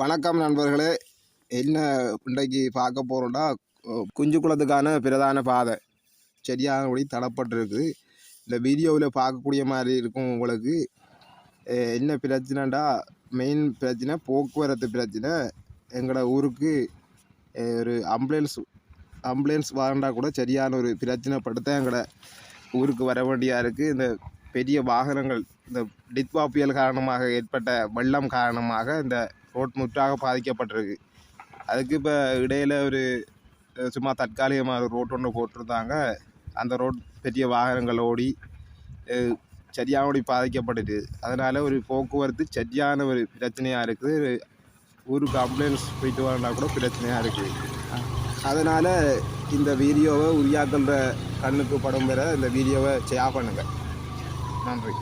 வணக்கம் நண்பர்களே. என்ன இன்றைக்கு பார்க்க போகிறோம்னா குஞ்சு குளத்துக்கான பிரதான பாதை. சரியானபடி தடப்பட்டிருக்கு. இந்த வீடியோவில் பார்க்கக்கூடிய மாதிரி இருக்கும் உங்களுக்கு. என்ன பிரச்சனைடா மெயின் பிரச்சனை போக்குவரத்து பிரச்சனை. எங்களோட ஊருக்கு ஒரு ஆம்புலன்ஸ் ஆம்புலன்ஸ் வரண்டா கூட சரியான ஒரு பிரச்சனை தான் எங்களோட ஊருக்கு வர வேண்டியாக இருக்குது இந்த பெரிய வாகனங்கள் இந்த டித்வா புயல் காரணமாக ஏற்பட்ட வெள்ளம் காரணமாக இந்த ரோட் முற்றாக பாதிக்கப்பட்டிருக்கு. அதுக்கு இப்போ இடையில் ஒரு சும்மா தற்காலிகமாக ரோட் ஒன்று போட்டிருந்தாங்க. அந்த ரோட் பெரிய வாகனங்கள் ஓடி அஹ், சரியானபடி பாதிக்கப்பட்டுது அதனால் ஒரு போக்குவரத்து சரியான ஒரு பிரச்சனையாக இருக்குது. ஊருக்கு ஆம்புலன்ஸ் போயிட்டு வரனா கூட பிரச்சனையாக இருக்குது. அதனால் இந்த வீடியோவை உரியாக்கின்ற கண்ணுக்கு படம் பெற இந்த வீடியோவை ஷேர் பண்ணுங்கள் நன்றி.